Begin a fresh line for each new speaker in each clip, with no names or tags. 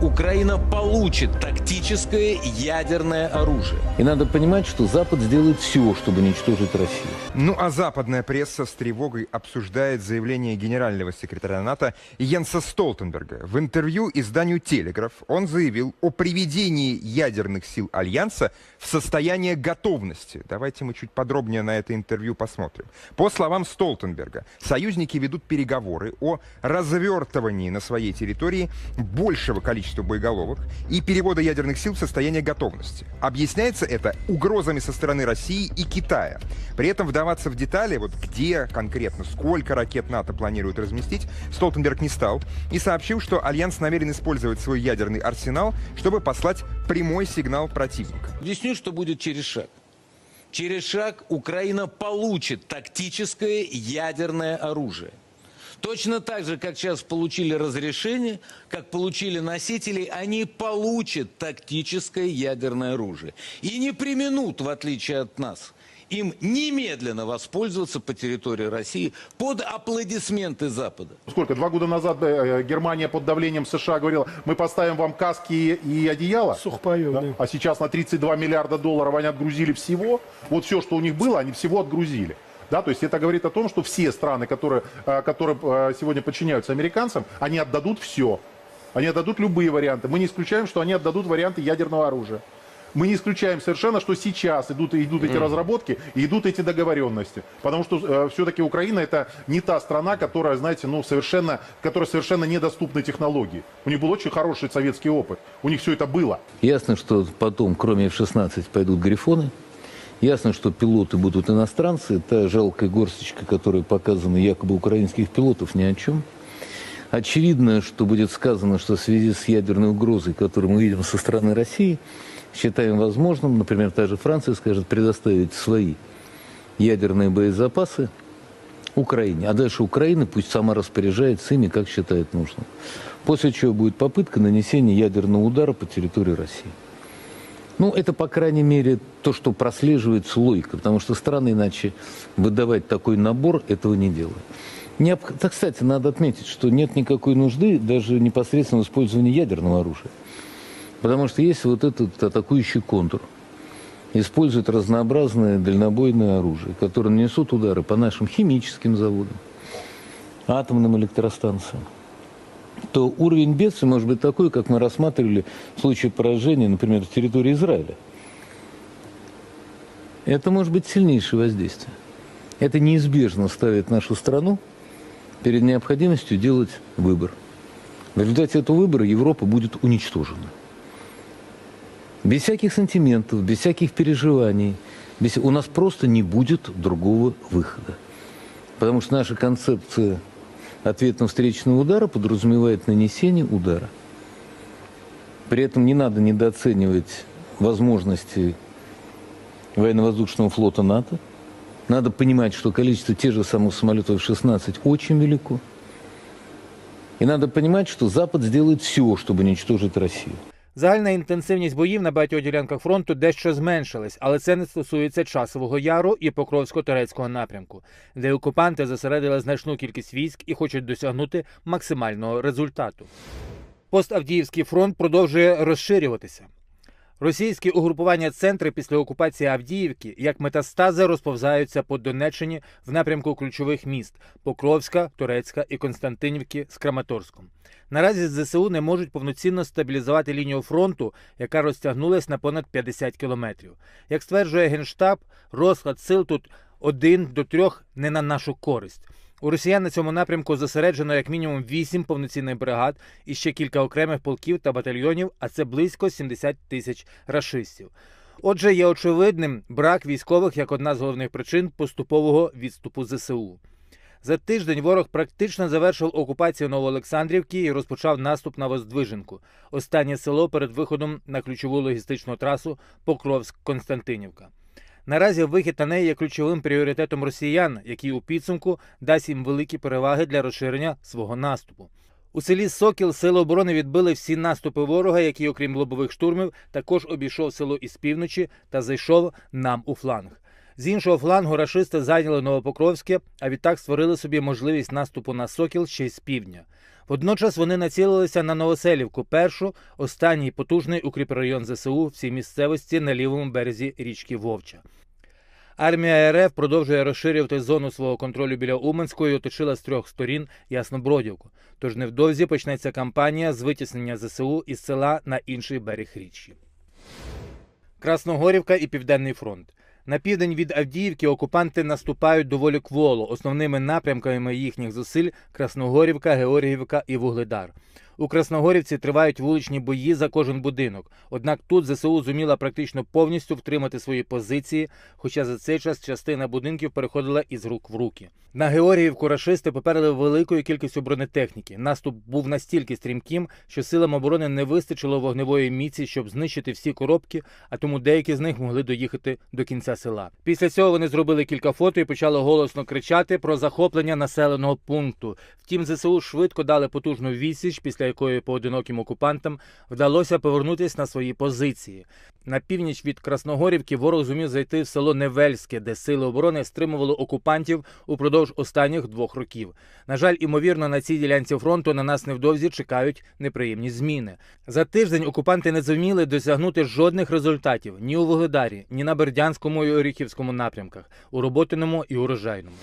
Украина получит тактическое ядерное оружие.
И надо понимать, что Запад сделает все, чтобы уничтожить Россию.
Ну а западная пресса с тревогой обсуждает заявление генерального секретаря НАТО Йенса Столтенберга. В интервью изданию «Телеграф» он заявил о приведении ядерных сил Альянса в состояние готовности. Давайте мы чуть подробнее на это интервью посмотрим. По словам Столтенберга, союзники ведут переговоры о развертывании на своей территории большего количества боеголовок и перевода ядерных сил в состояние готовности. Объясняется это угрозами со стороны России и Китая. При этом вдаваться в детали, вот где конкретно, сколько ракет НАТО планируют разместить, Столтенберг не стал и сообщил, что Альянс намерен использовать свой ядерный арсенал, чтобы послать прямой сигнал противника.
Объясню, что будет через шаг. Через шаг Украина получит тактическое ядерное оружие. Точно так же, как сейчас получили разрешение, как получили носители, они получат тактическое ядерное оружие. И не применут, в отличие от нас, им немедленно воспользоваться по территории России под аплодисменты Запада.
Сколько? Два года назад э, Германия под давлением США говорила, мы поставим вам каски и одеяло.
Сухпайок, да.
А сейчас на 32 миллиарда долларов они отгрузили всего. Вот все, что у них было, они всего отгрузили. Да, то есть это говорит о том, что все страны, которые, э, которые э, сегодня подчиняются американцам, они отдадут все. Они отдадут любые варианты. Мы не исключаем, что они отдадут варианты ядерного оружия. Мы не исключаем совершенно, что сейчас идут, идут эти разработки и идут эти договоренности. Потому что э, все-таки Украина это не та страна, которая, знаете, ну, совершенно, которая совершенно недоступны технологии. У них был очень хороший советский опыт. У них все это было.
Ясно, что потом, кроме F-16, пойдут грифоны. Ясно, что пилоты будут иностранцы. Та жалкая горсточка, которая показана якобы украинских пилотов, ни о чем. Очевидно, что будет сказано, что в связи с ядерной угрозой, которую мы видим со стороны России, считаем возможным, например, та же Франция скажет, предоставить свои ядерные боезапасы Украине. А дальше Украина пусть сама распоряжается ими, как считает нужным. После чего будет попытка нанесения ядерного удара по территории России. Ну, это, по крайней мере, то, что прослеживается логика, потому что страны иначе выдавать такой набор этого не делают. Необ... Так, кстати, надо отметить, что нет никакой нужды даже непосредственно в использовании ядерного оружия. Потому что есть вот этот атакующий контур. Используют разнообразное дальнобойное оружие, которое нанесут удары по нашим химическим заводам, атомным электростанциям то уровень бедствия может быть такой, как мы рассматривали в случае поражения, например, в территории Израиля. Это может быть сильнейшее воздействие. Это неизбежно ставит нашу страну перед необходимостью делать выбор. В результате этого выбора Европа будет уничтожена. Без всяких сантиментов, без всяких переживаний. Без... У нас просто не будет другого выхода. Потому что наша концепция ответно-встречного удара подразумевает нанесение удара. При этом не надо недооценивать возможности военно-воздушного флота НАТО. Надо понимать, что количество тех же самых самолетов F-16 очень велико. И надо понимать, что Запад сделает все, чтобы уничтожить Россию.
Загальна інтенсивність боїв на багатьох ділянках фронту дещо зменшилась, але це не стосується часового яру і Покровсько-Турецького напрямку, де окупанти зосередили значну кількість військ і хочуть досягнути максимального результату. Поставдіївський фронт продовжує розширюватися. Російські угрупування центри після окупації Авдіївки як метастази розповзаються по Донеччині в напрямку ключових міст Покровська, Турецька і Константинівки з Краматорськом. Наразі ЗСУ не можуть повноцінно стабілізувати лінію фронту, яка розтягнулась на понад 50 кілометрів. Як стверджує Генштаб, розклад сил тут один до трьох не на нашу користь. У росіян на цьому напрямку зосереджено як мінімум 8 повноцінних бригад і ще кілька окремих полків та батальйонів, а це близько 70 тисяч рашистів. Отже, є очевидним брак військових як одна з головних причин поступового відступу ЗСУ. За тиждень ворог практично завершив окупацію Новоолександрівки і розпочав наступ на Воздвиженку, останнє село перед виходом на ключову логістичну трасу Покровськ-Константинівка. Наразі вихід на неї є ключовим пріоритетом росіян, який у підсумку дасть їм великі переваги для розширення свого наступу. У селі Сокіл сили оборони відбили всі наступи ворога, який, окрім лобових штурмів, також обійшов село із півночі та зайшов нам у фланг. З іншого флангу рашисти зайняли Новопокровське, а відтак створили собі можливість наступу на Сокіл ще й з півдня. Водночас вони націлилися на Новоселівку, першу, останній потужний укріпрайон ЗСУ в цій місцевості на лівому березі річки Вовча. Армія РФ продовжує розширювати зону свого контролю біля Уманської і оточила з трьох сторін Яснобродівку. Тож невдовзі почнеться кампанія з витіснення ЗСУ із села на інший берег річки. Красногорівка і Південний фронт. На південь від Авдіївки окупанти наступають доволі кволо. Основними напрямками їхніх зусиль Красногорівка, Георгіївка і Вугледар. У Красногорівці тривають вуличні бої за кожен будинок. Однак тут ЗСУ зуміла практично повністю втримати свої позиції, хоча за цей час частина будинків переходила із рук в руки. На Георгіївку рашисти попередили великою кількістю бронетехніки. Наступ був настільки стрімким, що силам оборони не вистачило вогневої міці, щоб знищити всі коробки, а тому деякі з них могли доїхати до кінця села. Після цього вони зробили кілька фото і почали голосно кричати про захоплення населеного пункту. Втім, ЗСУ швидко дали потужну відсіч, після якої поодиноким окупантам вдалося повернутися на свої позиції. На північ від Красногорівки ворог зумів зайти в село Невельське, де сили оборони стримували окупантів упродовж останніх двох років. На жаль, імовірно, на цій ділянці фронту на нас невдовзі чекають неприємні зміни. За тиждень окупанти не зуміли досягнути жодних результатів ні у Вугледарі, ні на Бердянському і Оріхівському напрямках, у Роботиному і Урожайному.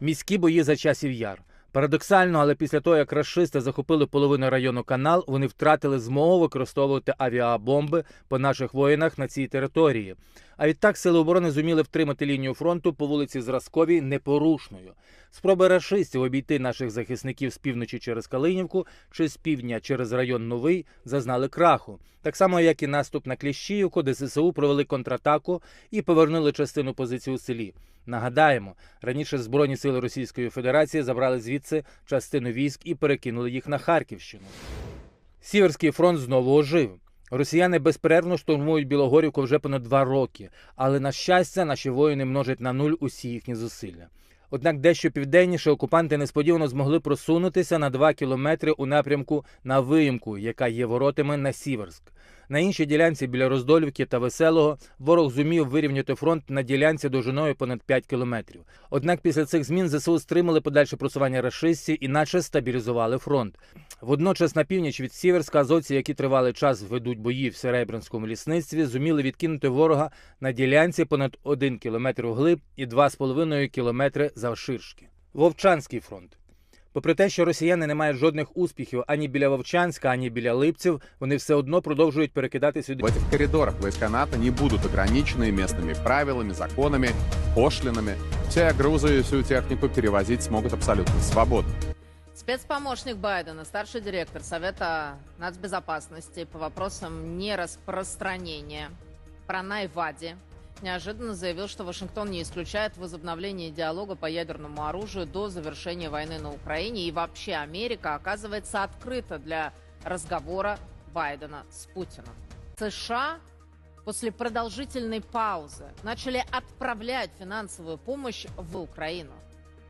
Міські бої за часів яр. Парадоксально, але після того, як рашисти захопили половину району канал, вони втратили змогу використовувати авіабомби по наших воїнах на цій території. А відтак сили оборони зуміли втримати лінію фронту по вулиці Зразковій непорушною. Спроби рашистів обійти наших захисників з півночі через Калинівку чи з півдня через район Новий зазнали краху. Так само, як і наступ на Кліщіївку, де ЗСУ провели контратаку і повернули частину позицій у селі. Нагадаємо, раніше Збройні сили Російської Федерації забрали звідси частину військ і перекинули їх на Харківщину. Сіверський фронт знову ожив. Росіяни безперервно штурмують Білогорівку вже понад два роки, але на щастя, наші воїни множать на нуль усі їхні зусилля. Однак дещо південніше окупанти несподівано змогли просунутися на два кілометри у напрямку на виїмку, яка є воротами на Сіверськ. На іншій ділянці біля Роздолівки та Веселого ворог зумів вирівняти фронт на ділянці довжиною понад 5 кілометрів. Однак після цих змін ЗСУ стримали подальше просування рашистів і наче стабілізували фронт. Водночас на північ від Сіверська азовці, які тривалий час ведуть бої в Серебрянському лісництві, зуміли відкинути ворога на ділянці понад 1 кілометр вглиб і 2,5 кілометри завширшки. Вовчанський фронт. Попри те, що росіяни не мають жодних успіхів ані біля Вовчанська, ані біля Липців, вони все одно продовжують перекидати сюди
В этих коридорах войска НАТО не будут ограничены местными правилами, законами, пошлинами. Все грузы и всю технику перевозить смогут абсолютно свободно.
Спецпомощник Байдена, старший директор Совета нацбезопасности по вопросам нераспространения Пранай Вади неожиданно заявил, что Вашингтон не исключает возобновление диалога по ядерному оружию до завершения войны на Украине. И вообще Америка оказывается открыта для разговора Байдена с Путиным. США после продолжительной паузы начали отправлять финансовую помощь в Украину.